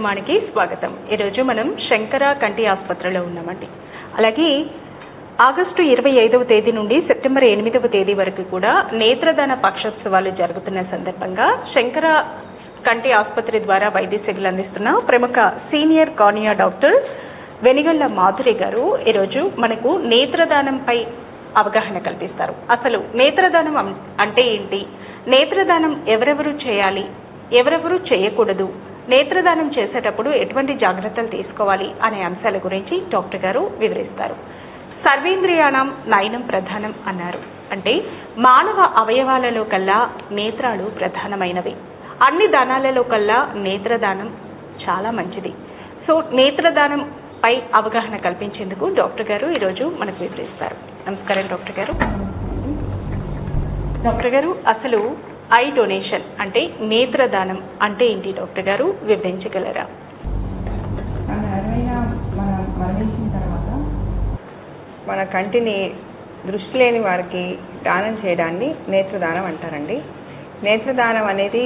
నమస్కారం స్వాగతం. ఈరోజు మనం శంకర కంటి ఆసుపత్రిలో ఉన్నామండి. అలాగే ఆగస్టు ఇరవై ఐదవ తేదీ నుండి సెప్టెంబర్ ఎనిమిదవ తేదీ వరకు కూడా నేత్రదాన పక్షోత్సవాలు జరుగుతున్న సందర్భంగా శంకర కంటి ఆసుపత్రి ద్వారా వైద్య సేవలు అందిస్తున్న ప్రముఖ senior cornea doctor Venigalla Madhuri గారు ఈరోజు మనకు నేత్రదానంపై అవగాహన కల్పిస్తారు. అసలు నేత్రదానం అంటే ఏంటి? నేత్రదానం ఎవరెవరు చేయాలి? ఎవరెవరు చేయకూడదు? నేత్రదానం చేసేటప్పుడు ఎటువంటి జాగ్రత్తలు తీసుకోవాలి అనే అంశాల గురించి డాక్టర్ గారు వివరిస్తారు. సర్వేంద్రియాణం నయనం ప్రధానం అన్నారు. అంటే మానవ అవయవాలలో కల్లా నేత్రాలు ప్రధానమైనవి. అన్ని దానాలలో కల్లా నేత్రదానం చాలా మంచిది. సో నేత్రదానం పై అవగాహన కల్పించేందుకు డాక్టర్ గారు ఈరోజు మనకు వివరిస్తారు. నమస్కారం డాక్టర్ గారు. డాక్టర్ గారు అసలు ఐ డొనేషన్ అంటే నేత్రదానం అంటే ఏంటి డాక్టర్ గారు? వివరించగలరా? మన మన కంటిని దృష్టి లేని వారికి దానం చేయడాన్ని నేత్రదానం అంటారండి. నేత్రదానం అనేది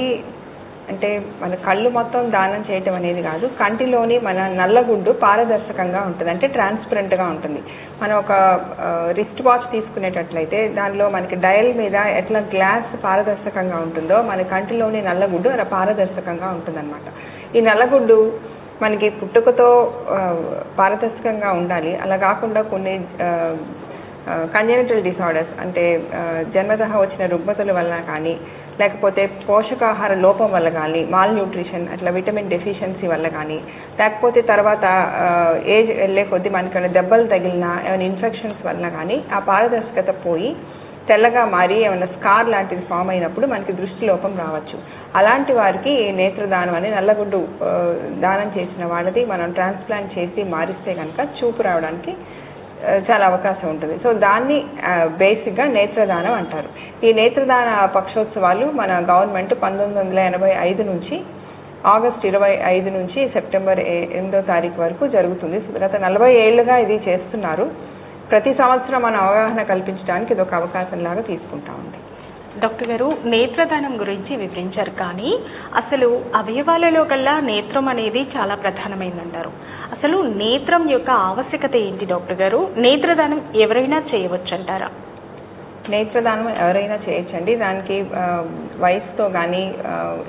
అంటే మన కళ్ళు మొత్తం దానం చేయటం అనేది కాదు కంటిలోని మన నల్లగుడ్డు పారదర్శకంగా ఉంటుంది అంటే ట్రాన్స్పరెంట్గా ఉంటుంది. మనం ఒక రిస్ట్ వాచ్ తీసుకునేటట్లయితే దానిలో మనకి డయల్ మీద ఎట్లా గ్లాస్ పారదర్శకంగా ఉంటుందో మన కంటిలోని నల్లగుడ్డు అలా పారదర్శకంగా ఉంటుందన్నమాట. ఈ నల్లగుడ్డు మనకి పుట్టుకతో పారదర్శకంగా ఉండాలి. అలా కాకుండా కొన్ని కంజెనిటల్ డిసార్డర్స్ అంటే జన్మదహ వచ్చిన రుగ్మతల వల్ల కానీ లేకపోతే పోషకాహార లోపం వల్ల కానీ మాల్ న్యూట్రిషన్ అట్లా విటమిన్ డెఫిషియన్సీ వల్ల కానీ లేకపోతే తర్వాత ఏజ్ వెళ్ళే కొద్దీ మనకి దెబ్బలు తగిలినా ఏమైనా ఇన్ఫెక్షన్స్ వల్ల కానీ ఆ పారదర్శకత పోయి తెల్లగా మారి ఏమైనా స్కార్ లాంటిది ఫామ్ అయినప్పుడు మనకి దృష్టి లోపం రావచ్చు. అలాంటి వారికి నేత్రదానం అని నల్లగుడ్డు దానం చేసిన వాళ్ళది మనం ట్రాన్స్ప్లాంట్ చేసి మారిస్తే కనుక చూపు రావడానికి చాలా అవకాశం ఉంటుంది. సో దాన్ని బేసిక్గా నేత్రదానం అంటారు. ఈ నేత్రదాన పక్షోత్సవాలు మన గవర్నమెంట్ పంతొమ్మిది వందల ఎనభై ఐదు నుంచి ఆగస్ట్ ఇరవై ఐదు నుంచి సెప్టెంబర్ ఎనిమిదో తారీఖు వరకు జరుగుతుంది. గత నలభై ఏళ్ళుగా ఇది చేస్తున్నారు. ప్రతి సంవత్సరం మనం అవగాహన కల్పించడానికి ఇది ఒక అవకాశం లాగా తీసుకుంటా ఉంది. డాక్టర్ గారు నేత్రదానం గురించి వివరించారు కానీ అసలు అవయవాలలో కల్లా నేత్రం అనేది చాలా ప్రధానమైందంటారు. అసలు నేత్రం యొక్క ఆవశ్యకత ఏంటి డాక్టర్ గారు? నేత్రదానం ఎవరైనా చేయవచ్చు అంటారా నేత్రదానం ఎవరైనా చేయొచ్చండి. దానికి వయసుతో కానీ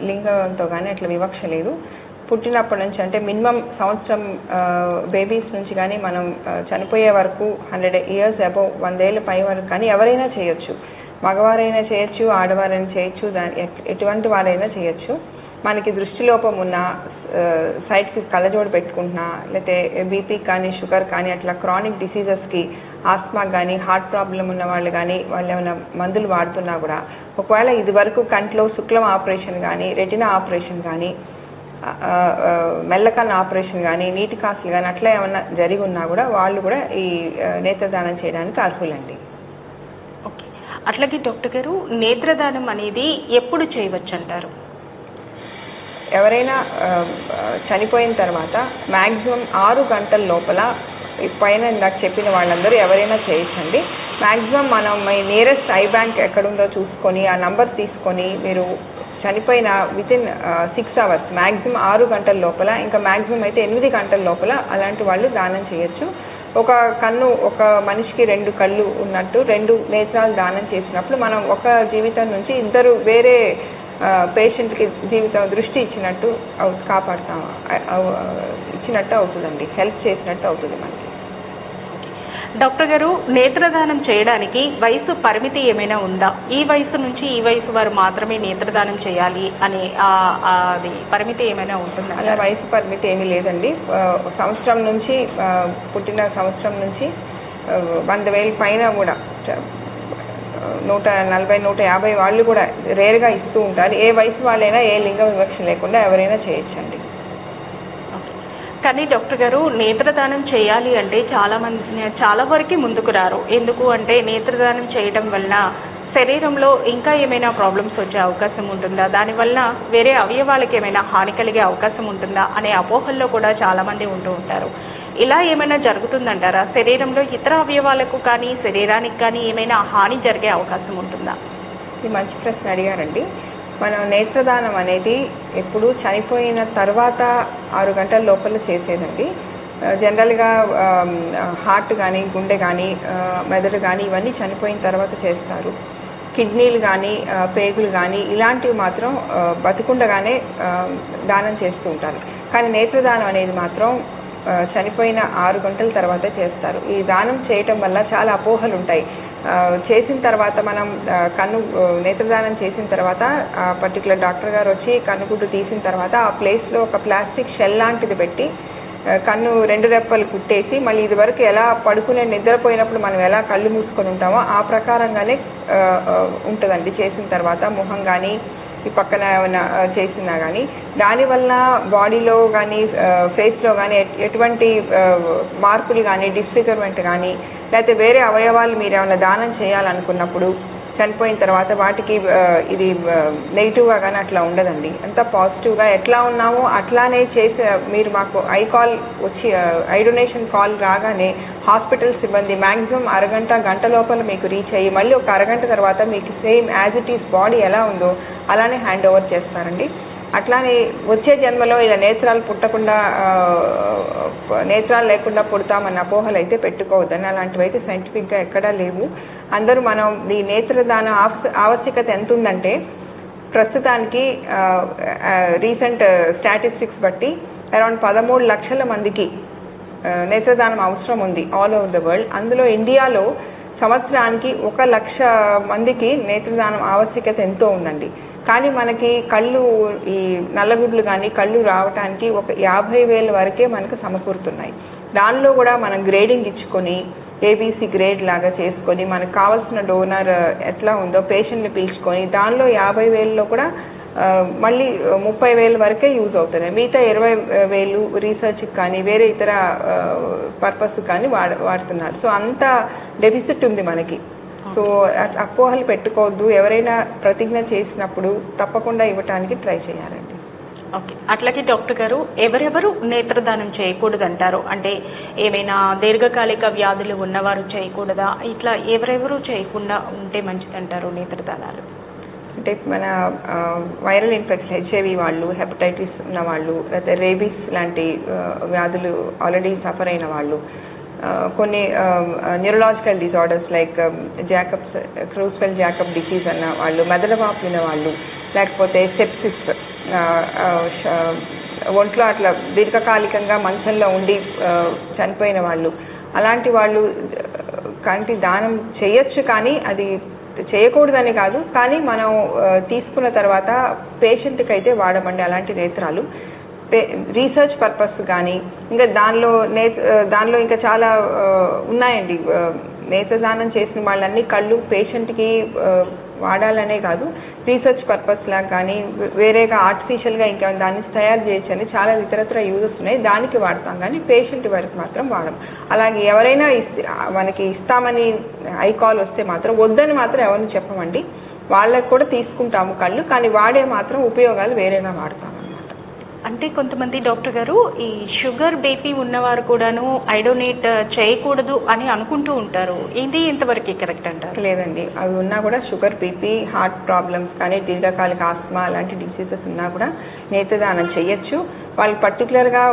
లింగంతో కానీ అట్లా వివక్ష లేదు. పుట్టినప్పటి నుంచి అంటే మినిమం సంవత్సరం బేబీస్ నుంచి కానీ మనం చనిపోయే వరకు హండ్రెడ్ ఇయర్స్ అబౌవ్ వందేళ్ళ పై వరకు కానీ ఎవరైనా చేయొచ్చు. మగవారైనా చేయొచ్చు ఆడవారైనా చేయొచ్చు దాని ఎటువంటి వారైనా చేయొచ్చు. మనకి దృష్టి లోపం ఉన్న సైట్కి కళ్ళజోడు పెట్టుకుంటున్నా లేకపోతే బీపీ కానీ షుగర్ కానీ అట్లా క్రానిక్ డిసీజెస్కి ఆస్మా కానీ హార్ట్ ప్రాబ్లం ఉన్న వాళ్ళు కానీ వాళ్ళు ఏమైనా మందులు వాడుతున్నా కూడా ఒకవేళ ఇది వరకు కంట్లో శుక్లం ఆపరేషన్ కానీ రెటినా ఆపరేషన్ కానీ ఆ, మెల్లకన్ను ఆపరేషన్ కానీ నీటి కాసులు కానీ అట్లా ఏమన్నా జరిగి ఉన్నా కూడా వాళ్ళు కూడా ఈ నేత్రదానం చేయడానికి అర్హులండి. ఓకే. అట్లాగే డాక్టర్ గారు నేత్రదానం అనేది ఎప్పుడు చేయవచ్చు అంటారు ఎవరైనా చనిపోయిన తర్వాత మ్యాక్సిమం ఆరు గంటల లోపల పైన ఇందాక చెప్పిన వాళ్ళందరూ ఎవరైనా చేయించండి మ్యాక్సిమం మనం మీ నియరెస్ట్ ఐ బ్యాంక్ ఎక్కడుందో చూసుకొని ఆ నంబర్ తీసుకొని మీరు చనిపోయిన వితిన్ సిక్స్ అవర్స్ మ్యాక్సిమం ఆరు గంటల లోపల ఇంకా మ్యాక్సిమం అయితే ఎనిమిది గంటల లోపల అలాంటి వాళ్ళు దానం చేయొచ్చు. ఒక కన్ను ఒక మనిషికి రెండు కళ్ళు ఉన్నట్టు రెండు నేత్రాలు దానం చేసినప్పుడు మనం ఒక జీవితం నుంచి ఇద్దరు వేరే పేషెంట్కి జీవితం దృష్టి ఇచ్చినట్టు కాపాడుతాం. ఇచ్చినట్టు అవుతుందండి. హెల్ప్ చేసినట్టు అవుతుంది మనకి. డాక్టర్ గారు నేత్రదానం చేయడానికి వయసు పరిమితి ఏమైనా ఉందా? ఈ వయసు నుంచి ఈ వయసు వారు మాత్రమే నేత్రదానం చేయాలి అనే అది పరిమితి ఏమైనా ఉంటుందా? అలా వయసు పరిమితి ఏమీ లేదండి. సంవత్సరం నుంచి పుట్టిన సంవత్సరం నుంచి వంద వేల పైన కూడా నూట నలభై నూట యాభై వాళ్ళు కూడా రేర్గా ఇస్తూ ఉంటారు. ఏ వయసు వాళ్ళైనా ఏ లింగ వివక్ష లేకుండా ఎవరైనా చేయొచ్చండి. కానీ డాక్టర్ గారు నేత్రదానం చేయాలి అంటే చాలా మంది చాలా వరకు ముందుకు రారు. ఎందుకు అంటే నేత్రదానం చేయడం వలన శరీరంలో ఇంకా ఏమైనా ప్రాబ్లమ్స్ వచ్చే అవకాశం ఉంటుందా? దానివల్ల వేరే అవయవాలకు ఏమైనా హాని కలిగే అవకాశం ఉంటుందా? అనే అపోహల్లో కూడా చాలా మంది ఉంటూ ఉంటారు. ఇలా ఏమైనా జరుగుతుందంటారా? శరీరంలో ఇతర అవయవాలకు కానీ శరీరానికి కానీ ఏమైనా హాని జరిగే అవకాశం ఉంటుందా? ఇది మంచి ప్రశ్న అడిగారండి. మనం నేత్రదానం అనేది ఎప్పుడు చనిపోయిన తర్వాత ఆరు గంటల లోపల చేసేదండి. జనరల్గా హార్ట్ కానీ గుండె కానీ మెదడు కానీ ఇవన్నీ చనిపోయిన తర్వాత చేస్తారు. కిడ్నీలు కానీ పేగులు కానీ ఇలాంటివి మాత్రం బతుకుండగానే బతికుండగానే దానం చేస్తూ ఉంటారు. కానీ నేత్రదానం అనేది మాత్రం చనిపోయిన ఆరు గంటల తర్వాతే చేస్తారు. ఈ దానం చేయటం వల్ల చాలా అపోహలు ఉంటాయి చేసిన తర్వాత మనం కన్ను నేత్రదానం చేసిన తర్వాత ఆ పర్టికులర్ డాక్టర్ గారు వచ్చి కన్నుగుడ్డు తీసిన తర్వాత ఆ ప్లేస్లో ఒక ప్లాస్టిక్ షెల్ లాంటిది పెట్టి కన్ను రెండు రెప్పలు కుట్టేసి మళ్ళీ ఇది వరకు ఎలా పడుకునే నిద్రపోయినప్పుడు మనం ఎలా కళ్ళు మూసుకొని ఉంటామో ఆ ప్రకారంగానే ఉంటుందండి. చేసిన తర్వాత మొహం కానీ పక్కన ఏమైనా చేసినా కానీ దానివల్ల బాడీలో కానీ ఫేస్లో కానీ ఎటువంటి మార్పులు కానీ డిస్ఫిగర్మెంట్ కానీ లేకపోతే వేరే అవయవాలు మీరు ఏమైనా దానం చేయాలనుకున్నప్పుడు చనిపోయిన తర్వాత వాటికి ఇది నెగిటివ్గా కానీ అట్లా ఉండదండి. అంతా పాజిటివ్గా ఎట్లా ఉన్నామో అట్లానే చేసే మీరు మాకు ఐ కాల్ వచ్చి ఐ డొనేషన్ కాల్ రాగానే హాస్పిటల్ సిబ్బంది మ్యాక్సిమం అరగంట గంట లోపల మీకు రీచ్ అయ్యి మళ్ళీ ఒక అరగంట తర్వాత మీకు same as it is body ఎలా ఉందో అలానే హ్యాండ్ ఓవర్ చేస్తారండి. అట్లానే వచ్చే జన్మలో ఇలా నేత్రాలు పుట్టకుండా నేత్రాలు లేకుండా పుడతామన్న అపోహలు అయితే పెట్టుకోవద్దని అలాంటివి అయితే సైంటిఫిక్గా ఎక్కడా లేవు. అందరూ మనం ఈ నేత్రదాన ఆవశ్యకత ఎంత ఉందంటే ప్రస్తుతానికి రీసెంట్ స్టాటిస్టిక్స్ బట్టి అరౌండ్ పదమూడు లక్షల మందికి నేత్రదానం అవసరం ఉంది ఆల్ ఓవర్ ద వరల్డ్. అందులో ఇండియాలో సంవత్సరానికి ఒక లక్ష మందికి నేత్రదానం ఆవశ్యకత ఎంతో ఉందండి. కానీ మనకి కళ్ళు ఈ నల్లగుడ్లు కానీ కళ్ళు రావటానికి ఒక యాభై వేల వరకే మనకు సమకూరుతున్నాయి. దానిలో కూడా మనం గ్రేడింగ్ ఇచ్చుకొని ఏబీసీ గ్రేడ్ లాగా చేసుకొని మనకు కావాల్సిన డోనర్ ఎట్లా ఉందో పేషెంట్ని పిలుచుకొని దానిలో యాభై వేలలో కూడా మళ్ళీ ముప్పై వేల వరకే యూజ్ అవుతున్నాయి. మిగతా ఇరవై వేలు రీసెర్చ్కి కానీ వేరే ఇతర పర్పస్ కానీ వాడ వాడుతున్నారు. సో అంత డెఫిసిట్ ఉంది మనకి. సో అపోహలు పెట్టుకోవద్దు. ఎవరైనా ప్రతిజ్ఞ చేసినప్పుడు తప్పకుండా ఇవ్వటానికి ట్రై చేయాలండి. ఓకే. అట్లాగే డాక్టర్ గారు ఎవరెవరు నేత్రదానం చేయకూడదంటారు? అంటే ఏమైనా దీర్ఘకాలిక వ్యాధులు ఉన్నవారు చేయకూడదా? ఇట్లా ఎవరెవరు చేయకుండా ఉంటే మంచిదంటారు నేత్రదానాలు? అంటే మన వైరల్ ఇన్ఫెక్షన్ హెచ్ఐవి వాళ్ళు హెపటైటిస్ ఉన్న వాళ్ళు లేకపోతే రేబీస్ లాంటి వ్యాధులు ఆల్రెడీ సఫర్ అయిన వాళ్ళు కొన్ని neurological disorders like Jacobs Creutzfeldt Jakob disease అన్న వాళ్ళు మెదడువాపు వాళ్ళు లేకపోతే సెప్సిస్ ఒంట్లో అట్లా దీర్ఘకాలికంగా మంచంలో ఉండి చనిపోయిన వాళ్ళు అలాంటి వాళ్ళు కంటి దానం చేయొచ్చు కానీ అది చేయకూడదని కాదు. కానీ మనం తీసుకున్న తర్వాత పేషెంట్కి అయితే వాడమండి అలాంటి నేత్రాలు. రీసెర్చ్ పర్పస్ కానీ ఇంకా దానిలో నే దానిలో ఇంకా చాలా ఉన్నాయండి. నేత్రదానం చేసిన వాళ్ళన్ని కళ్ళు పేషెంట్కి వాడాలనే కాదు రీసెర్చ్ పర్పస్ లాగా కానీ వేరేగా ఆర్టిఫిషియల్గా ఇంకా దాన్ని తయారు చేయొచ్చని చాలా ఇతరత్ర యూజెస్ ఉన్నాయి. దానికి వాడతాం కానీ పేషెంట్ వరకు మాత్రం వాడం. అలాగే ఎవరైనా మనకి ఇస్తామని ఐ కాల్ వస్తే మాత్రం వద్దని మాత్రం ఎవరిని చెప్పమండి. వాళ్ళకి కూడా తీసుకుంటాము కళ్ళు కానీ వాడే మాత్రం ఉపయోగాలు వేరేగా వాడతాం. అంటే కొంతమంది డాక్టర్ గారు ఈ షుగర్ బేబీ ఉన్నవారు కూడాను ఐడోనేట్ చేయకూడదు అని అనుకుంటూ ఉంటారు. ఇది ఇంతవరకు కరెక్ట్ అంటారు? లేదండి. అవి ఉన్నా కూడా షుగర్ బీపీ హార్ట్ ప్రాబ్లమ్స్ కానీ దీర్ఘకాలిక ఆస్మా అలాంటి డిసీజెస్ ఉన్నా కూడా నేత్రదానం చేయొచ్చు. వాళ్ళు పర్టికులర్గా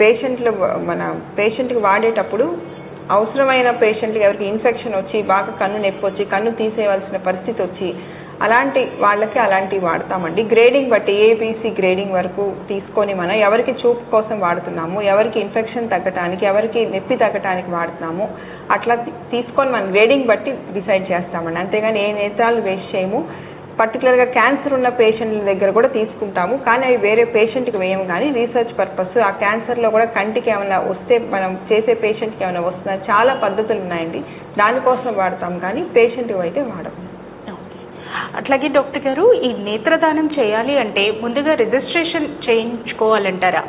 పేషెంట్లు మన పేషెంట్కి వాడేటప్పుడు అవసరమైన పేషెంట్కి ఎవరికి ఇన్ఫెక్షన్ వచ్చి బాగా కన్ను నొప్పి వచ్చి కన్ను తీసేయవలసిన పరిస్థితి వచ్చి అలాంటి వాళ్ళకి అలాంటివి వాడతామండి. గ్రేడింగ్ బట్టి ఏబీసీ గ్రేడింగ్ వరకు తీసుకొని మనం ఎవరికి చూపు కోసం వాడుతున్నాము ఎవరికి ఇన్ఫెక్షన్ తగ్గటానికి ఎవరికి నొప్పి తగ్గటానికి వాడుతున్నాము అట్లా తీసుకొని మనం గ్రేడింగ్ బట్టి డిసైడ్ చేస్తామండి. అంతేగాని ఏ నేత్రాలు వేస్ట్ చేయము. పర్టికులర్గా క్యాన్సర్ ఉన్న పేషెంట్ల దగ్గర కూడా తీసుకుంటాము. కానీ అవి వేరే పేషెంట్కి వేయము కానీ రీసెర్చ్ పర్పస్ ఆ క్యాన్సర్లో కూడా కంటికి ఏమైనా వస్తే మనం చేసే పేషెంట్కి ఏమైనా వస్తుందా చాలా పద్ధతులు ఉన్నాయండి. దానికోసం వాడతాం కానీ పేషెంట్కి అయితే వాడము. అట్లాగే డాక్టర్ గారు ఈ నేత్రదానం చేయాలి అంటే ముందుగా రిజిస్ట్రేషన్ చేయించుకోవాలంటారా?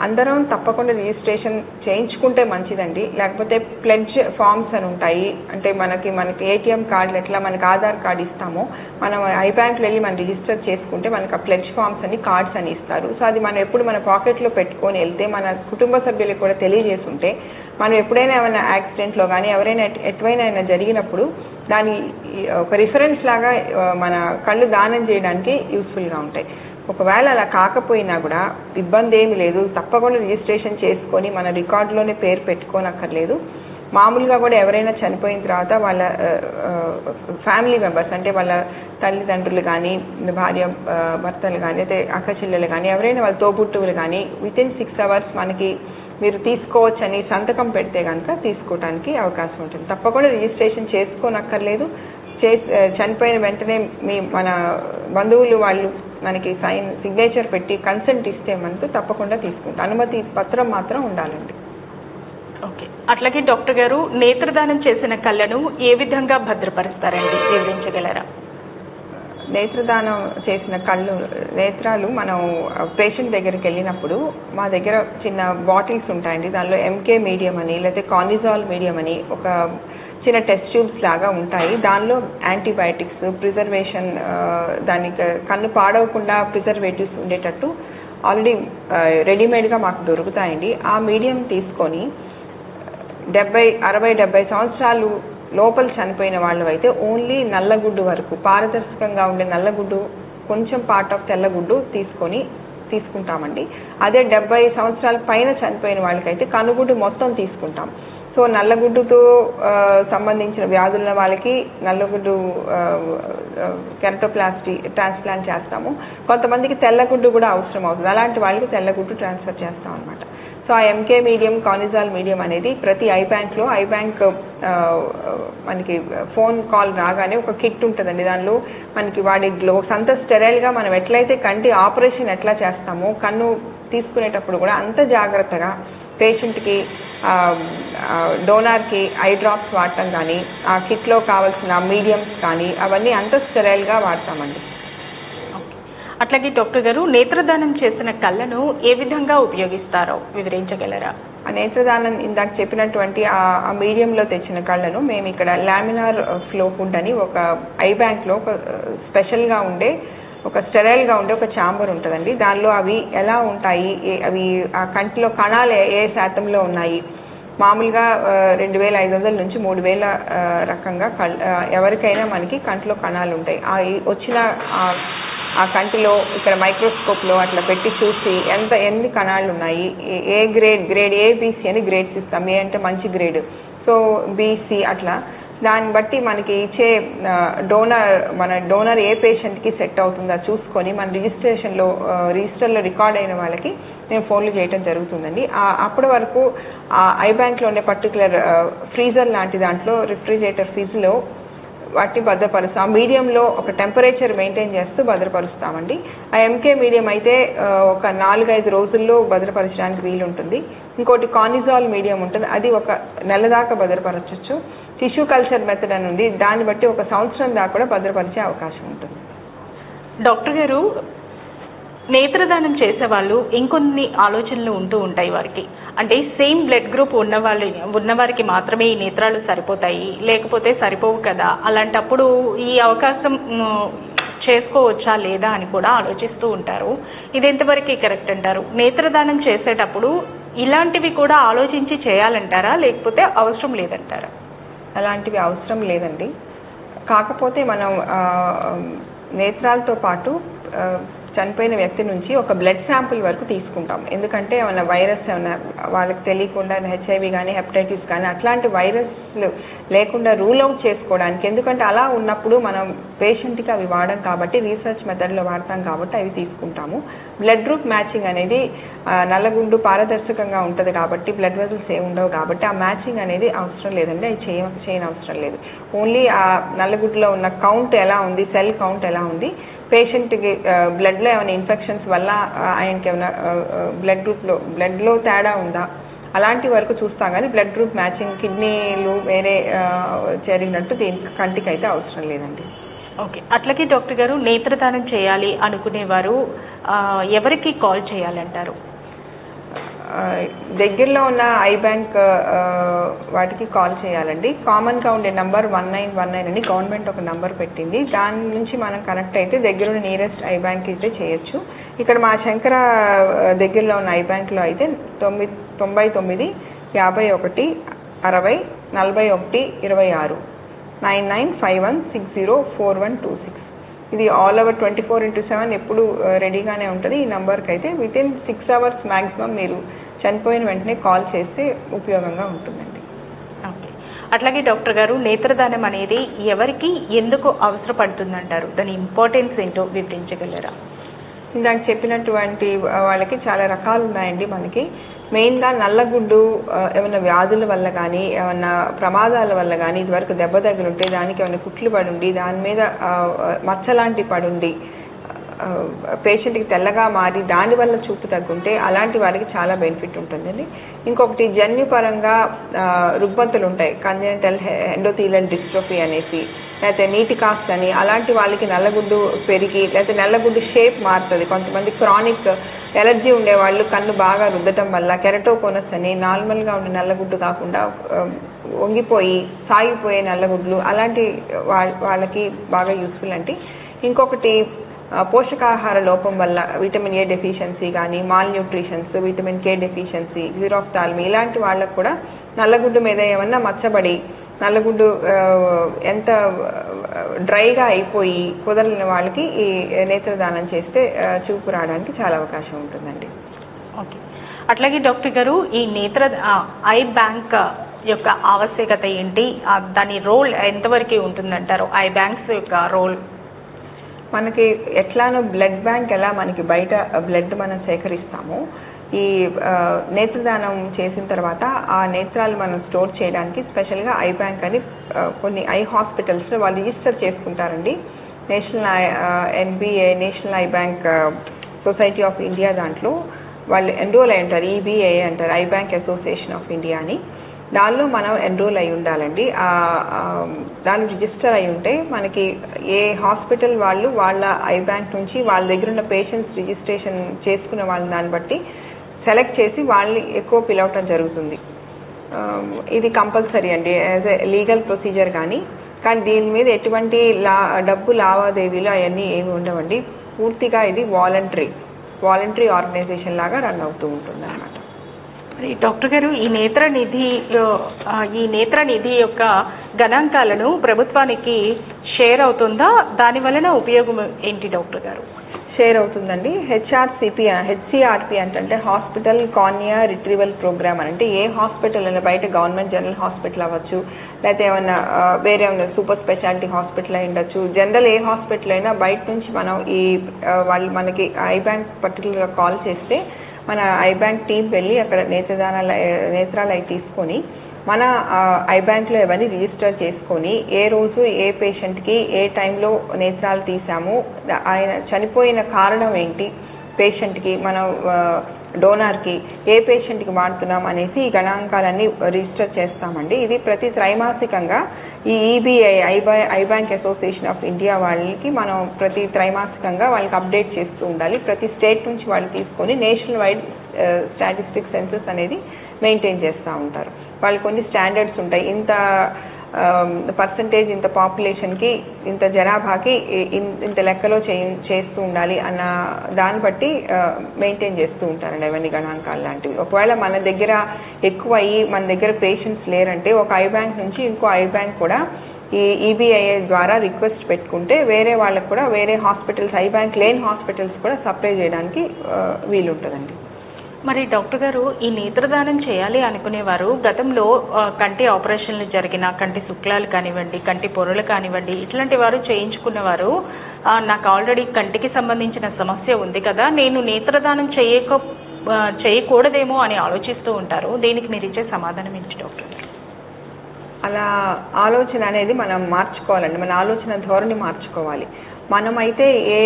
అందరం తప్పకుండా రిజిస్ట్రేషన్ చేయించుకుంటే మంచిదండి. లేకపోతే ప్లెడ్జ్ ఫామ్స్ అని ఉంటాయి. అంటే మనకి మనకి ఏటీఎం కార్డులు ఎట్లా మనకి ఆధార్ కార్డు ఇస్తామో మనం ఐ బ్యాంక్లో వెళ్ళి మనం రిజిస్టర్ చేసుకుంటే మనకి ఆ ప్లెడ్జ్ ఫామ్స్ అని కార్డ్స్ అని ఇస్తారు. సో అది మనం ఎప్పుడు మన పాకెట్లో పెట్టుకొని వెళ్తే మన కుటుంబ సభ్యులకు కూడా తెలియజేస్తుంటే మనం ఎప్పుడైనా ఏమైనా యాక్సిడెంట్లో కానీ ఎవరైనా ఎటువైనా జరిగినప్పుడు దాని ఒక రిఫరెన్స్ లాగా మన కళ్ళు దానం చేయడానికి యూస్ఫుల్గా ఉంటాయి. ఒకవేళ అలా కాకపోయినా కూడా ఇబ్బంది ఏమి లేదు. తప్పకుండా రిజిస్ట్రేషన్ చేసుకొని మన రికార్డులోనే పేరు పెట్టుకోనక్కర్లేదు. మామూలుగా కూడా ఎవరైనా చనిపోయిన తర్వాత వాళ్ళ ఫ్యామిలీ మెంబర్స్ అంటే వాళ్ళ తల్లిదండ్రులు కానీ భార్య భర్తలు కానీ అయితే అక్క చెల్లెలు కానీ ఎవరైనా వాళ్ళ తోబుట్టువులు కానీ విత్ ఇన్ సిక్స్ అవర్స్ మనకి మీరు తీసుకోవచ్చని సంతకం పెడితే కనుక తీసుకోవటానికి అవకాశం ఉంటుంది. తప్పకుండా రిజిస్ట్రేషన్ చేసుకోనక్కర్లేదు. చే చనిపోయిన వెంటనే మీ మన బంధువులు వాళ్ళు మనకి సైన్ సిగ్నేచర్ పెట్టి కన్సెంట్ ఇస్తే మనకు తప్పకుండా తీసుకుంటాం అనుమతి పత్రం మాత్రం ఉండాలండి. ఓకే. అట్లాగే డాక్టర్ గారు నేత్రదానం చేసిన కళ్ళను ఏ విధంగా భద్రపరుస్తారండి? వివరించగలరా? నేత్రదానం చేసిన కళ్ళు నేత్రాలు మనం పేషెంట్ దగ్గరికి వెళ్ళినప్పుడు మా దగ్గర చిన్న బాటిల్స్ ఉంటాయండి. దానిలో ఎంకే మీడియం అని లేకపోతే కానిజాల్ మీడియం అని ఒక చిన్న టెస్ట్ ట్యూబ్స్ లాగా ఉంటాయి. దానిలో యాంటీబయాటిక్స్ ప్రిజర్వేషన్ దానికి కన్ను పాడవకుండా ప్రిజర్వేటివ్స్ ఉండేటట్టు ఆల్రెడీ రెడీమేడ్గా మాకు దొరుకుతాయండి. ఆ మీడియం తీసుకొని డెబ్బై అరవై డెబ్బై సంవత్సరాలు లోపల చనిపోయిన వాళ్ళు అయితే ఓన్లీ నల్లగుడ్డు వరకు పారదర్శకంగా ఉండే నల్లగుడ్డు కొంచెం పార్ట్ ఆఫ్ తెల్లగుడ్డు తీసుకొని తీసుకుంటామండి. అదే డెబ్బై సంవత్సరాల పైన చనిపోయిన వాళ్ళకైతే కనుగుడ్డు మొత్తం తీసుకుంటాం. సో నల్లగుడ్డుతో సంబంధించిన వ్యాధులున్న వాళ్ళకి నల్లగుడ్డు కెరటోప్లాస్టీ ట్రాన్స్ప్లాంట్ చేస్తాము. కొంతమందికి తెల్లగుడ్డు కూడా అవసరం అవుతుంది. అలాంటి వాళ్ళకి తెల్లగుడ్డు ట్రాన్స్ఫర్ చేస్తాం అనమాట సో ఆ ఎంకే మీడియం కానిజాల్ మీడియం అనేది ప్రతి ఐ బ్యాంక్లో ఐ బ్యాంక్ మనకి ఫోన్ కాల్ రాగానే ఒక కిట్ ఉంటుందండి. దానిలో మనకి వాడే గ్లోవ్స్ అంత స్టెరైల్గా మనం ఎట్లయితే కంటి ఆపరేషన్ ఎట్లా చేస్తామో కన్ను తీసుకునేటప్పుడు కూడా అంత జాగ్రత్తగా పేషెంట్కి డోనార్కి ఐ డ్రాప్స్ వాడటం కానీ ఆ కిట్లో కావాల్సిన మీడియంస్ కానీ అవన్నీ అంత స్టెరైల్గా వాడతామండి. అట్లాగే డాక్టర్ గారు నేత్రదానం చేసిన కళ్ళను ఏ విధంగా ఉపయోగిస్తారో వివరించగలరా? ఆ నేత్రదానం ఇందాక చెప్పినటువంటి ఆ మీడియంలో తెచ్చిన కళ్ళను మేము ఇక్కడ లామినార్ ఫ్లో ఫుడ్ అని ఒక ఐ బ్యాంక్లో ఒక స్పెషల్గా ఉండే ఒక స్టెరైల్గా ఉండే ఒక ఛాంబర్ ఉంటుందండి. దానిలో అవి ఎలా ఉంటాయి? అవి ఆ కంటిలో కణాలు ఏ- శాతంలో ఉన్నాయి? మామూలుగా రెండు వేల ఐదు వందల నుంచి మూడు వేల రకంగా ఎవరికైనా మనకి కంటిలో కణాలు ఉంటాయి. ఆ వచ్చిన ఆ- కంటిలో ఇక్కడ మైక్రోస్కోప్లో అట్లా పెట్టి చూసి ఎంత ఎన్ని కణాలు ఉన్నాయి A- A grade grade ABC అని గ్రేడ్స్ ఇస్తాం ఏ అంటే మంచి గ్రేడ్. సో బీసీ అట్లా. దాన్ని బట్టి మనకి ఇచ్చే డోనర్ మన డోనర్ ఏ పేషెంట్కి సెట్ అవుతుందో చూసుకొని మన రిజిస్ట్రేషన్లో రిజిస్టర్లో రికార్డ్ అయిన వాళ్ళకి మేము ఫోన్లు చేయడం జరుగుతుందండి. అప్పటి వరకు ఆ ఐ బ్యాంక్లో ఉండే పర్టికులర్ ఫ్రీజర్ లాంటి దాంట్లో రిఫ్రిజిరేటర్ ఫ్రీజ్లో వాటిని భద్రపరుస్తాం. ఆ మీడియంలో ఒక టెంపరేచర్ మెయింటైన్ చేస్తూ భద్రపరుస్తామండి. ఆ ఎంకే మీడియం అయితే ఒక నాలుగైదు రోజుల్లో భద్రపరచడానికి వీలుంటుంది. ఇంకోటి కానిజాల్ మీడియం ఉంటుంది. అది ఒక నెల దాకా భద్రపరచచ్చు. టిష్యూ కల్చర్ మెథడ్ అని ఉంది. దాన్ని బట్టి ఒక సంవత్సరం దాకా కూడా భద్రపరిచే అవకాశం ఉంటుంది. డాక్టర్ గారు నేత్రదానం చేసే వాళ్ళు ఇంకొన్ని ఆలోచనలు ఉంటూ ఉంటాయి వారికి. అంటే సేమ్ బ్లడ్ గ్రూప్ ఉన్న వాళ్ళు ఉన్నవారికి మాత్రమే ఈ నేత్రాలు సరిపోతాయి. లేకపోతే సరిపోవు కదా. అలాంటప్పుడు ఈ అవకాశం చేసుకోవచ్చా లేదా అని కూడా ఆలోచిస్తూ ఉంటారు. ఇది ఎంతవరకు కరెక్ట్ అంటారు? నేత్రదానం చేసేటప్పుడు ఇలాంటివి కూడా ఆలోచించి చేయాలంటారా? లేకపోతే అవసరం లేదంటారా? అలాంటివి అవసరం లేదండి. కాకపోతే మనం నేత్రాలతో పాటు చనిపోయిన వ్యక్తి నుంచి ఒక బ్లడ్ శాంపుల్ వరకు తీసుకుంటాం. ఎందుకంటే ఏమైనా వైరస్ ఏమైనా వాళ్ళకి తెలియకుండా హెచ్ఐవి కానీ హెపటైటిస్ కానీ అట్లాంటి వైరస్లు లేకుండా రూల్ అవుట్ చేసుకోవడానికి. ఎందుకంటే అలా ఉన్నప్పుడు మనం పేషెంట్కి అవి వాడడం కాబట్టి రీసెర్చ్ మెథడ్లో వాడతాం కాబట్టి అవి తీసుకుంటాము. బ్లడ్ గ్రూప్ మ్యాచింగ్ అనేది నల్లగుండు పారదర్శకంగా ఉంటుంది కాబట్టి బ్లడ్ వెజల్స్ ఏమి ఉండవు కాబట్టి ఆ మ్యాచింగ్ అనేది అవసరం లేదండి. అది చేయ చేయనవసరం లేదు. ఓన్లీ ఆ నల్లగుడ్డులో ఉన్న కౌంట్ ఎలా ఉంది సెల్ కౌంట్ ఎలా ఉంది పేషెంట్కి బ్లడ్లో ఏమైనా ఇన్ఫెక్షన్స్ వల్ల ఆయనకి ఏమైనా బ్లడ్ గ్రూప్లో బ్లడ్లో తేడా ఉందా? అలాంటి వరకు చూస్తాం కానీ బ్లడ్ గ్రూప్ మ్యాచింగ్ కిడ్నీలు వేరే చేరినట్టు దీనికి కంటికి అయితే అవసరం లేదండి. ఓకే. అట్లాగే డాక్టర్ గారు నేత్రదానం చేయాలి అనుకునేవారు ఎవరికి కాల్ చేయాలంటారు? దగ్గరలో ఉన్న ఐ బ్యాంక్ వాటికి కాల్ చేయాలండి. కామన్గా ఉండే number one nine one nine అని గవర్నమెంట్ ఒక నంబర్ పెట్టింది. దాని నుంచి మనం కనెక్ట్ అయితే దగ్గర నియరెస్ట్ ఐ బ్యాంక్ అయితే చేయొచ్చు. ఇక్కడ మా శంకర దగ్గరలో ఉన్న ఐ బ్యాంక్లో అయితే తొమ్మిది తొంభై తొమ్మిది యాభై ఒకటి అరవై నలభై ఒకటి ఇరవై ఆరు. Nine nine five one six zero four one two six. ఇది all over twenty four into seven ఎప్పుడు రెడీగానే ఉంటుంది. ఈ నెంబర్కి అయితే within six hours maximum మీరు చనిపోయిన వెంటనే కాల్ చేస్తే ఉపయోగంగా ఉంటుందండి. ఓకే. అట్లాగే డాక్టర్ గారు నేత్రదానం అనేది ఎవరికి ఎందుకు అవసరపడుతుందంటారు? దాని ఇంపార్టెన్స్ ఏంటో వివరించగలరా? ఇందాక చెప్పినటువంటి వాళ్ళకి చాలా రకాలు ఉన్నాయండి మనకి. మెయిన్గా నల్లగుడ్డు ఏమైనా వ్యాధుల వల్ల కానీ ఏమైనా ప్రమాదాల వల్ల కానీ ఇదివరకు దెబ్బ తగిలింటే దానికి ఏమైనా కుట్లు పడుండి దాని మీద మచ్చలాంటి పడుండి పేషెంట్కి తెల్లగా మారి దాని వల్ల చూపు తగ్గుంటే అలాంటి వారికి చాలా బెనిఫిట్ ఉంటుందండి. ఇంకొకటి జన్యుపరంగా ఆ, రుగ్మతులు ఉంటాయి కంజెంటల్ ఎండోథీలియల్ డిస్ట్రోఫీ అనేసి లేకపోతే నీటి కాస్ట్ అని అలాంటి వాళ్ళకి నల్లగుడ్డు పెరిగి లేకపోతే నల్లగుడ్డు షేప్ మారుతుంది. కొంతమంది క్రానిక్ ఎలర్జీ ఉండే వాళ్ళు కన్ను బాగా రుద్దటం వల్ల కెరటోకోనస్ అని నార్మల్గా ఉండే నల్లగుడ్డు కాకుండా వంగిపోయి సాగిపోయే నల్లగుడ్లు అలాంటి వా- వాళ్ళకి బాగా యూస్ఫుల్ అండి. ఇంకొకటి పోషకాహార లోపం వల్ల విటమిన్ ఏ డెఫిషియన్సీ కానీ malnutritions vitamin K deficiency xerophthalmia ఇలాంటి వాళ్ళకు కూడా నల్లగుడ్డు మీద ఏమన్నా మచ్చబడి నల్లగుడ్డు ఎంత డ్రైగా అయిపోయి కుదరని వాళ్ళకి ఈ నేత్రదానం చేస్తే చూపు రావడానికి చాలా అవకాశం ఉంటుందండి. ఓకే. అట్లాగే డాక్టర్ గారు ఈ నేత్ర ఐ బ్యాంక్ యొక్క ఆవశ్యకత ఏంటి? దాని రోల్ ఎంతవరకు ఉంటుందంటారు? ఐ బ్యాంక్స్ యొక్క రోల్. మనకి ఎట్లానో బ్లడ్ బ్యాంక్ ఎలా మనకి బయట బ్లడ్ మనం సేకరిస్తామో ఈ నేత్రదానం చేసిన తర్వాత ఆ నేత్రాలు మనం స్టోర్ చేయడానికి స్పెషల్గా ఐ బ్యాంక్ అని కొన్ని ఐ హాస్పిటల్స్ వాళ్ళు రిజిస్టర్ చేసుకుంటారండి. National NBA national eye bank society of India దాంట్లో వాళ్ళు ఎన్రోల్ అయి ఉంటారు ఈబీఏ అంటారు eye bank association of India అని. దానిలో మనం ఎన్రోల్ అయి ఉండాలండి. దాని రిజిస్టర్ అయి ఉంటే మనకి ఏ హాస్పిటల్ వాళ్ళు వాళ్ళ ఐ బ్యాంక్ నుంచి వాళ్ళ దగ్గర ఉన్న పేషెంట్స్ రిజిస్ట్రేషన్ చేసుకున్న వాళ్ళని దాన్ని బట్టి సెలెక్ట్ చేసి వాళ్ళని ఎక్కువ పిలవటం జరుగుతుంది. Um, ఇది కంపల్సరీ అండి యాజ్ ఎ లీగల్ ప్రొసీజర్ కానీ. కానీ దీని మీద ఎటువంటి లా డబ్బు లావాదేవీలు అవన్నీ ఏమి ఉండవండి. పూర్తిగా ఇది వాలంటరీ వాలంటరీ ఆర్గనైజేషన్ లాగా రన్ అవుతూ ఉంటుంది అనమాట మరి డాక్టర్ గారు ఈ నేత్ర నిధి ఈ నేత్ర నిధి యొక్క గణాంకాలను ప్రభుత్వానికి షేర్ అవుతుందా? దాని వలన ఉపయోగం ఏంటి డాక్టర్ గారు? షేర్ అవుతుందండి హెచ్ఆర్సిపి హెచ్సిఆర్పి అంటే హాస్పిటల్ కార్నియా రిట్రీవల్ ప్రోగ్రామ్ అని. అంటే ఏ హాస్పిటల్ అయినా బయట గవర్నమెంట్ జనరల్ హాస్పిటల్ అవ్వచ్చు లేకపోతే ఏమన్నా వేరే ఏమైనా సూపర్ స్పెషాలిటీ హాస్పిటల్ అయి ఉండొచ్చు. జనరల్ ఏ హాస్పిటల్ అయినా బయట నుంచి మనం ఈ వాళ్ళు మనకి ఐ బ్యాంక్ పర్టికులర్గా కాల్ చేస్తే మన ఐ బ్యాంక్ టీం వెళ్ళి అక్కడ నేత్రదానాలు నేత్రాలు అవి తీసుకొని మన ఐ బ్యాంక్లో ఇవన్నీ రిజిస్టర్ చేసుకొని ఏ రోజు ఏ పేషెంట్కి ఏ టైంలో నేత్రాలు తీసాము ఆయన చనిపోయిన కారణం ఏంటి పేషెంట్కి మన డోనార్కి ఏ పేషెంట్కి వాడుతున్నాం అనేసి ఈ గణాంకాలన్నీ రిజిస్టర్ చేస్తామండి. ఇది ప్రతి త్రైమాసికంగా ఈ EBI ఐబై eye bank association of India వాళ్ళకి మనం ప్రతి త్రైమాసికంగా వాళ్ళకి అప్డేట్ చేస్తూ ఉండాలి. ప్రతి స్టేట్ నుంచి వాళ్ళు తీసుకొని నేషనల్ వైడ్ స్టాటిస్టిక్స్ సెన్సెస్ అనేది మెయింటైన్ చేస్తూ ఉంటారు. వాళ్ళు కొన్ని స్టాండర్డ్స్ ఉంటాయి. ఇంత um, పర్సంటేజ్ ఇంత పాపులేషన్కి ఇంత జనాభాకి ఇన్- ఇంత లెక్కలో చే చేస్తూ ఉండాలి అన్న దాన్ని బట్టి uh, మెయింటైన్ చేస్తూ ఉంటారండి అవన్నీ గణాంకాలు లాంటివి. ఒకవేళ మన దగ్గర ఎక్కువ అయ్యి మన దగ్గర పేషెంట్స్ లేరంటే ఒక ఐ బ్యాంక్ నుంచి ఇంకో ఐ బ్యాంక్ కూడా ఈ ఈబీఐఏ ద్వారా రిక్వెస్ట్ పెట్టుకుంటే వేరే వాళ్ళకు కూడా వేరే హాస్పిటల్స్ ఐ బ్యాంక్ లేని హాస్పిటల్స్ కూడా సప్లై చేయడానికి uh, వీలుంటుందండి. మరి డాక్టర్ గారు ఈ నేత్రదానం చేయాలి అనుకునేవారు. గతంలో కంటి ఆపరేషన్లు జరిగిన కంటి శుక్లాలు కానివ్వండి కంటి పొరలు కానివ్వండి ఇట్లాంటి వారు చేయించుకున్నవారు నాకు ఆల్రెడీ కంటికి సంబంధించిన సమస్య ఉంది కదా నేను నేత్రదానం చేయక చేయకూడదేమో అని ఆలోచిస్తూ ఉంటారు. దీనికి మీరు ఇచ్చే సమాధానం ఏంటి డాక్టర్ అలా ఆలోచన అనేది మనం మార్చుకోవాలండి. మన ఆలోచన ధోరణి మార్చుకోవాలి. మనమైతే ఏ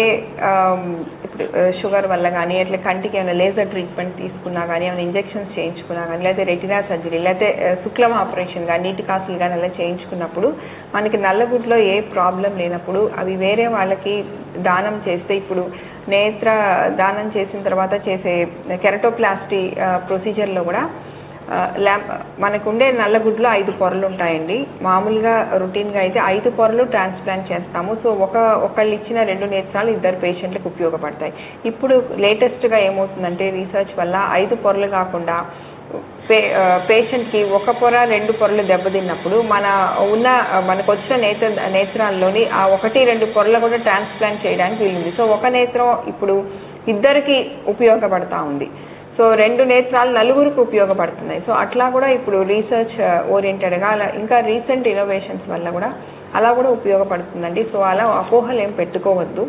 ఇప్పుడు షుగర్ వల్ల కానీ అట్లా కంటికి ఏమైనా లేజర్ ట్రీట్మెంట్ తీసుకున్నా కానీ ఏమైనా ఇంజెక్షన్స్ చేయించుకున్నా కానీ లేదా రెటినా సర్జరీ లేకపోతే శుక్లం ఆపరేషన్ కానీ నీటి కాసులు కానీ అలా చేయించుకున్నప్పుడు మనకి నల్లగుడ్లో ఏ ప్రాబ్లం లేనప్పుడు అవి వేరే వాళ్ళకి దానం చేస్తే ఇప్పుడు నేత్ర దానం చేసిన తర్వాత చేసే కెరటోప్లాస్టీ ప్రొసీజర్లో కూడా ఆ, మనకుండే నల్ల ఉండే నల్లగుడ్లో ఐదు పొరలు ఉంటాయండి. మామూలుగా రొటీన్గా అయితే ఐదు పొరలు ట్రాన్స్ప్లాంట్ చేస్తాము. సో ఒక ఒకళ్ళు ఇచ్చిన రెండు నేత్రాలు ఇద్దరు పేషెంట్లకు ఉపయోగపడతాయి. ఇప్పుడు లేటెస్ట్గా ఏమవుతుందంటే రీసెర్చ్ వల్ల ఐదు పొరలు కాకుండా పే పేషెంట్కి ఒక పొర రెండు పొరలు దెబ్బతిన్నప్పుడు మన ఉన్న మనకు వచ్చిన నేత్ర నేత్రాల్లోని ఆ ఒకటి రెండు పొరలు కూడా ట్రాన్స్ప్లాంట్ చేయడానికి వీలుంది. సో ఒక నేత్రం ఇప్పుడు ఇద్దరికి ఉపయోగపడతా ఉంది. సో రెండు నేత్రాలు నలుగురికి ఉపయోగపడుతున్నాయి. సో అట్లా కూడా ఇప్పుడు రీసెర్చ్ ఓరియంటెడ్గా uh, అలా ఇంకా రీసెంట్ ఇన్నోవేషన్స్ వల్ల కూడా అలా కూడా ఉపయోగపడుతుందండి. సో అలా అపోహలు ఏం పెట్టుకోవద్దు.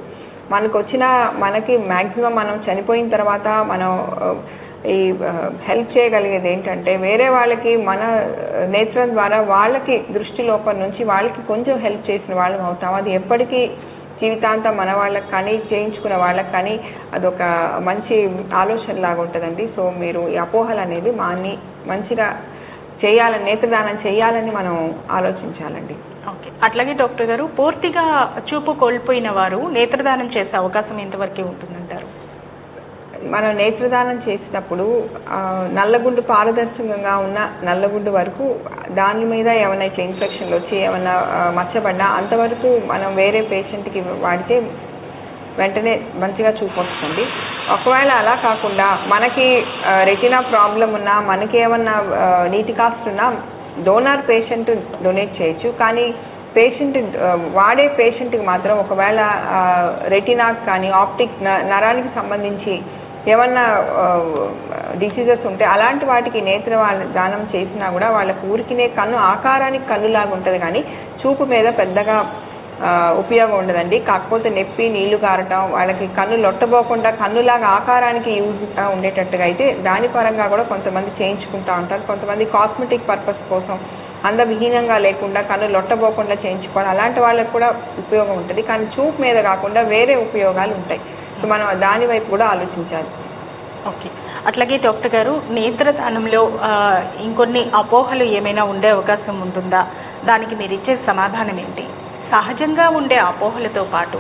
మనకు వచ్చిన మనకి మ్యాక్సిమం మనం చనిపోయిన తర్వాత మనం uh, ఈ uh, హెల్ప్ చేయగలిగేది ఏంటంటే వేరే వాళ్ళకి మన నేత్రం ద్వారా వాళ్ళకి దృష్టి లోపం నుంచి వాళ్ళకి కొంచెం హెల్ప్ చేసిన వాళ్ళం అవుతాం. అది ఎప్పటికీ జీవితాంతం మన వాళ్ళకి కానీ చేయించుకున్న వాళ్ళకి కానీ అదొక మంచి ఆలోచన లాగా ఉంటుందండి. సో మీరు ఈ అపోహలు అనేది మాని మంచిగా చేయాలని నేత్రదానం చేయాలని మనం ఆలోచించాలండి. ఓకే. అట్లాగే డాక్టర్ గారు పూర్తిగా చూపు కోల్పోయిన వారు నేత్రదానం చేసే అవకాశం ఎంతవరకు ఉంటుంది మనం నేత్రదానం చేసినప్పుడు నల్లగుండు పారదర్శకంగా ఉన్న నల్లగుండు వరకు దాని మీద ఏమైనా ఇట్లా ఇన్ఫెక్షన్లు వచ్చి ఏమైనా మచ్చబడ్డా అంతవరకు మనం వేరే పేషెంట్కి వాడితే వెంటనే మంచిగా చూపు వస్తుంది ఒకవేళ అలా కాకుండా మనకి రెటినా ప్రాబ్లం ఉన్నా మనకి ఏమన్నా నీటి కాస్ట్ ఉన్నా డోనార్ పేషెంట్ డొనేట్ చేయొచ్చు. కానీ పేషెంట్ వాడే పేషెంట్కి మాత్రం ఒకవేళ రెటినాక్ కానీ ఆప్టిక్ నరానికి సంబంధించి ఏమన్నా డిసీజెస్ ఉంటే అలాంటి వాటికి నేత్ర దానం చేసినా కూడా వాళ్ళకు ఊరికినే కన్ను ఆకారానికి కన్నులాగా ఉంటుంది కానీ చూపు మీద పెద్దగా ఉపయోగం ఉండదండి. కాకపోతే నొప్పి నీళ్ళు కారటం వాళ్ళకి కన్ను లొట్టబోకుండా కన్నులాగా ఆకారానికి యూజ్ ఉండేటట్టుగా అయితే దాని పరంగా కూడా కొంతమంది చేయించుకుంటా ఉంటారు. కొంతమంది కాస్మెటిక్ పర్పస్ కోసం అందవిహీనంగా లేకుండా కన్ను లొట్టబోకుండా చేయించుకోవాలి. అలాంటి వాళ్ళకి కూడా ఉపయోగం ఉంటుంది. కానీ చూపు మీద కాకుండా వేరే ఉపయోగాలు ఉంటాయి. సో మనం దాని వైపు కూడా ఆలోచించాలి. ఓకే. అట్లాగే డాక్టర్ గారు నేత్రదానంలో ఇంకొన్ని అపోహలు ఏమైనా ఉండే అవకాశం ఉంటుందా? దానికి మీరు ఇచ్చే సమాధానం ఏంటి? సహజంగా ఉండే అపోహలతో పాటు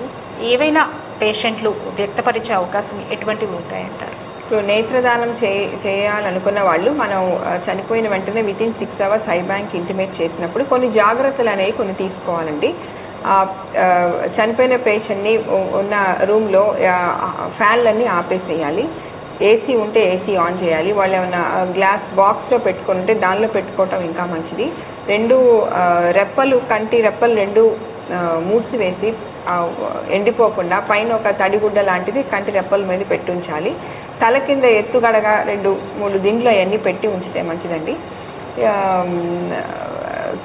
ఏవైనా పేషెంట్లు వ్యక్తపరిచే అవకాశం ఎటువంటివి ఉంటాయంటారు? సో నేత్రదానం చే చేయాలనుకున్న వాళ్ళు మనం చనిపోయిన వెంటనే within six hours eye bank intimate చేసినప్పుడు కొన్ని జాగ్రత్తలు అనేవి కొన్ని తీసుకోవాలండి. చనిపోయిన పేషెంట్ని ఉన్న రూమ్లో ఫ్యాన్లన్నీ ఆపేసేయాలి. ఏసీ ఉంటే ఏసీ ఆన్ చేయాలి. వాళ్ళు ఏమైనా గ్లాస్ బాక్స్లో పెట్టుకుంటే ఉంటే దానిలో పెట్టుకోవటం ఇంకా మంచిది. రెండు రెప్పలు కంటి రెప్పలు రెండు మూసివేసి ఎండిపోకుండా పైన ఒక తడిగుడ్డ లాంటిది కంటి రెప్పల మీద పెట్టి ఉంచాలి తల కింద ఎత్తుగడగా రెండు మూడు దిండ్లు అవన్నీ పెట్టి ఉంచితే మంచిదండి.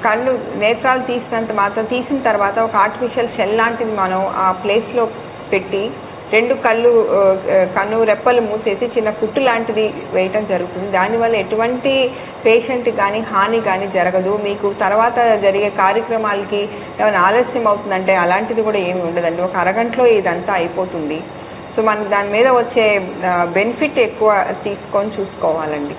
కళ్ళు నేత్రాలు తీసినంత మాత్రం తీసిన తర్వాత ఒక ఆర్టిఫిషియల్ షెల్ లాంటిది మనం ఆ ప్లేస్లో పెట్టి రెండు కళ్ళు కన్ను రెప్పలు మూసేసి చిన్న కుట్టు లాంటిది వేయటం జరుగుతుంది. దానివల్ల ఎటువంటి పేషెంట్ కానీ హాని కానీ జరగదు. మీకు తర్వాత జరిగే కార్యక్రమాలకి ఏమైనా ఆలస్యం అవుతుందంటే అలాంటిది కూడా ఏమి ఉండదండి. ఒక అరగంటలో ఇదంతా అయిపోతుంది. సో మనకి దాని మీద వచ్చే బెనిఫిట్ ఎక్కువ తీసుకొని చూసుకోవాలండి.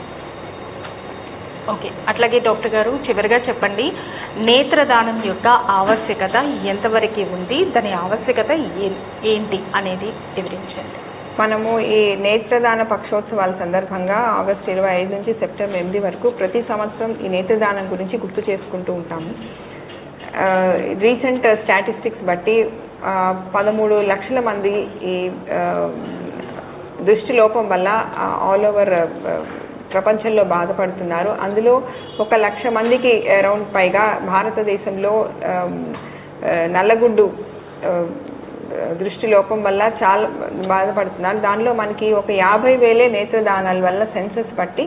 ఓకే. అట్లాగే డాక్టర్ గారు చివరిగా చెప్పండి. నేత్రదానం యొక్క ఆవశ్యకత ఎంతవరకు ఉంది? దాని ఆవశ్యకత ఏ- ఏంటి అనేది వివరించండి. మనము ఈ నేత్రదాన పక్షోత్సవాల సందర్భంగా ఆగస్టు ఇరవై ఐదు నుంచి సెప్టెంబర్ ఎనిమిది వరకు ప్రతి సంవత్సరం ఈ నేత్రదానం గురించి గుర్తు చేసుకుంటూ ఉంటాము. రీసెంట్ స్టాటిస్టిక్స్ బట్టి పదమూడు లక్షల మంది ఈ దృష్టి లోపం వల్ల ఆల్ ఓవర్ ప్రపంచంలో బాధపడుతున్నారు. అందులో ఒక లక్ష మందికి అరౌండ్ పైగా భారతదేశంలో నల్లగుడ్డు దృష్టి లోపం వల్ల చాలా బాధపడుతున్నారు. దానిలో మనకి ఒక యాభై వేలే నేత్రదానాల వల్ల సెన్సెస్ బట్టి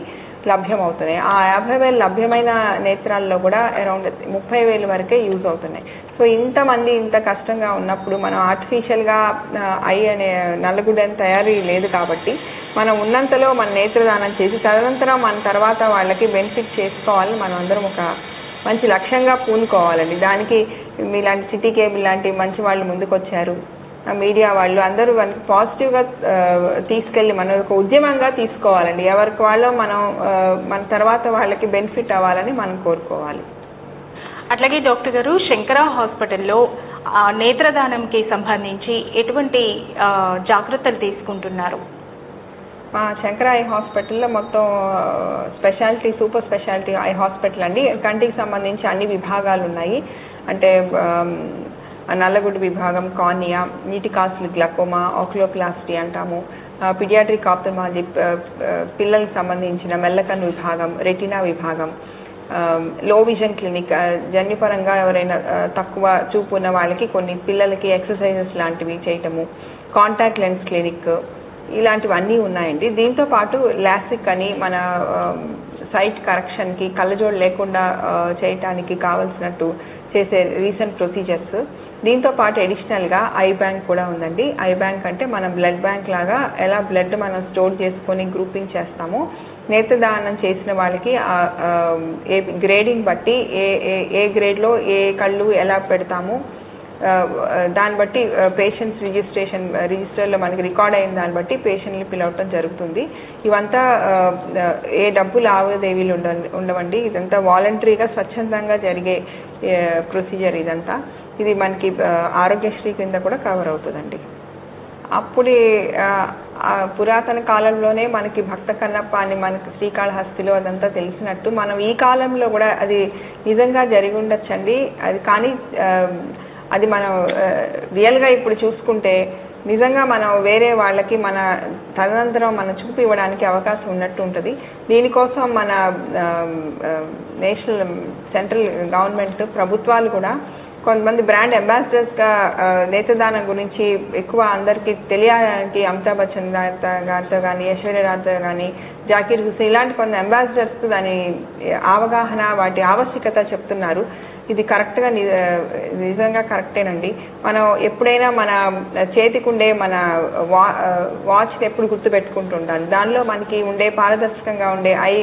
లభ్యమవుతున్నాయి. ఆ యాభై వేలు లభ్యమైన నేత్రాల్లో కూడా అరౌండ్ ముప్పై వేలు వరకే యూజ్ అవుతున్నాయి. సో ఇంతమంది ఇంత కష్టంగా ఉన్నప్పుడు మనం ఆర్టిఫిషియల్గా ఐ అనే నల్లగుడ్డని తయారీ లేదు కాబట్టి మనం ఉన్నంతలో మన నేత్రదానం చేసి తదనంతరం మన తర్వాత వాళ్ళకి బెనిఫిట్ చేసుకోవాలని మనం అందరం ఒక మంచి లక్ష్యంగా పూనుకోవాలండి. దానికి మీలాంటి సిటీ కేబుల్ లాంటి మంచి వాళ్ళు ముందుకొచ్చారు. మీడియా వాళ్ళు అందరూ మనకి పాజిటివ్గా తీసుకెళ్ళి మనం ఒక ఉద్యమంగా తీసుకోవాలండి. ఎవరికి వాళ్ళో మనం మన తర్వాత వాళ్ళకి బెనిఫిట్ అవ్వాలని మనం కోరుకోవాలి. అట్లాగే డాక్టర్ గారు శంకర హాస్పిటల్లో నేత్రదానంకి సంబంధించి ఎటువంటి జాగ్రత్తలు తీసుకుంటున్నారు? మా శంకర ఐ హాస్పిటల్లో మొత్తం speciality super speciality eye hospital అండి. కంటికి సంబంధించి అన్ని విభాగాలు ఉన్నాయి అంటే నల్లగుడ్డు విభాగం కార్నియా నీటి కాసులు గ్లకోమా ఆక్లోప్లాస్టీ అంటాము. పిడియాట్రిక్ ఆప్థమాలజీ పిల్లలకు సంబంధించిన మెల్లకన్ను విభాగం రెటినా విభాగం. లో విజన్ క్లినిక్ జన్యుపరంగా ఎవరైనా తక్కువ చూపు ఉన్న వాళ్ళకి కొన్ని పిల్లలకి ఎక్సర్సైజెస్ లాంటివి చేయటము. కాంటాక్ట్ లెన్స్ క్లినిక్ ఇలాంటివన్నీ ఉన్నాయండి. దీంతో పాటు లాసిక్ అని మన సైట్ కరెక్షన్కి కళ్ళజోడు లేకుండా చేయటానికి కావలసినట్టు చేసే రీసెంట్ ప్రొసీజర్స్ దీంతో పాటు అడిషనల్గా ఐ బ్యాంక్ కూడా ఉందండి. ఐ బ్యాంక్ అంటే మనం బ్లడ్ బ్యాంక్ లాగా ఎలా బ్లడ్ మనం స్టోర్ చేసుకొని గ్రూపింగ్ చేస్తామో నేత్రదానం చేసిన వాళ్ళకి ఏ గ్రేడింగ్ బట్టి ఏ ఏ ఏ గ్రేడ్లో ఏ కళ్ళు ఎలా పెడతాము దాన్ని బట్టి పేషెంట్స్ రిజిస్ట్రేషన్ రిజిస్టర్లో మనకి రికార్డ్ అయిన దాన్ని బట్టి పేషెంట్ని పిలవటం జరుగుతుంది. ఇవంతా ఏ డబ్బు లావాదేవీలు ఉండ ఉండవండి. ఇదంతా వాలంటరీగా స్వచ్ఛందంగా జరిగే ప్రొసీజర్ ఇదంతా. ఇది మనకి ఆరోగ్యశ్రీ కింద కూడా కవర్ అవుతుందండి. అప్పుడే పురాతన కాలంలోనే మనకి భక్త కన్నప్ప అని మనకి శ్రీకాళహస్తిలో అదంతా తెలిసినట్టు మనం ఈ కాలంలో కూడా అది నిజంగా జరిగి ఉండొచ్చండి. అది కానీ అది మనం రియల్గా ఇప్పుడు చూసుకుంటే నిజంగా మనం వేరే వాళ్ళకి మన తదనంతరం మనం చూపి ఇవ్వడానికి అవకాశం ఉన్నట్టు ఉంటుంది. దీనికోసం మన నేషనల్ సెంట్రల్ గవర్నమెంట్ ప్రభుత్వాలు కూడా కొంతమంది బ్రాండ్ అంబాసిడర్స్గా ఆ, నేతదానం గురించి ఎక్కువ అందరికి తెలియడానికి అమితాబ్ బచ్చన్ గారితో గారితో కానీ ఐశ్వర్య రాజ్తో కానీ జాకీర్ హుసేన్ ఇలాంటి కొన్ని అంబాసిడర్స్ దాని అవగాహన వాటి ఆవశ్యకత చెప్తున్నారు. ఇది కరెక్ట్గా నిజంగా కరెక్టేనండి మనం ఎప్పుడైనా మన చేతికుండే మన వా వాచ్ని ఎప్పుడు గుర్తుపెట్టుకుంటూ ఉండాలి దానిలో మనకి ఉండే పారదర్శకంగా ఉండే ఐ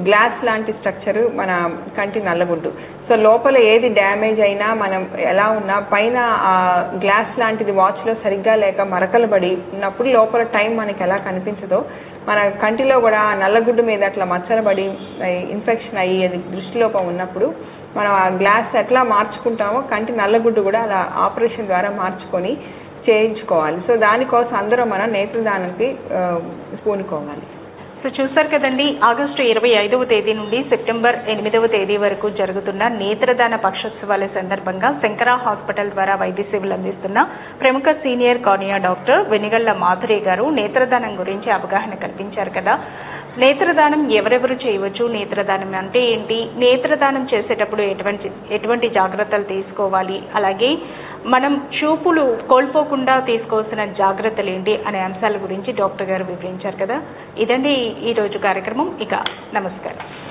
గ్లాస్ లాంటి స్ట్రక్చర్ మన కంటి నల్లగుడ్డు సో లోపల ఏది డ్యామేజ్ అయినా మనం ఎలా ఉన్నా పైన ఆ గ్లాస్ లాంటిది వాచ్లో సరిగ్గా లేక మరకలు పడి ఉన్నప్పుడు లోపల టైం మనకి ఎలా కనిపించదో మన కంటిలో కూడా నల్లగుడ్డు మీద అట్లా మచ్చలబడి ఇన్ఫెక్షన్ అయ్యి అది దృష్టిలోపం ఉన్నప్పుడు మనం ఆ గ్లాస్ ఎట్లా మార్చుకుంటామో కంటి నల్లగుడ్డు కూడా అలా ఆపరేషన్ ద్వారా మార్చుకొని చేయించుకోవాలి. సో దానికోసం అందరం మనం నేత్రదానానికి పూనుకోవాలి. సో చూసారు కదండి ఆగస్టు ఇరవై ఐదవ తేదీ నుండి సెప్టెంబర్ ఎనిమిదవ తేదీ వరకు జరుగుతున్న నేత్రదాన పక్షోత్సవాల సందర్భంగా శంకర హాస్పిటల్ ద్వారా వైద్య సేవలు అందిస్తున్న ప్రముఖ senior cornea doctor Venigalla Madhuri గారు నేత్రదానం గురించి అవగాహన కల్పించారు కదా. నేత్రదానం ఎవరెవరు చేయవచ్చు? నేత్రదానం అంటే ఏంటి? నేత్రదానం చేసేటప్పుడు ఎటువంటి ఎటువంటి జాగ్రత్తలు తీసుకోవాలి? అలాగే మనం చూపులు కోల్పోకుండా తీసుకోవాల్సిన జాగ్రత్తలు ఏంటి అనే అంశాల గురించి డాక్టర్ గారు వివరించారు కదా. ఇదండి ఈరోజు కార్యక్రమం. ఇక నమస్కారం.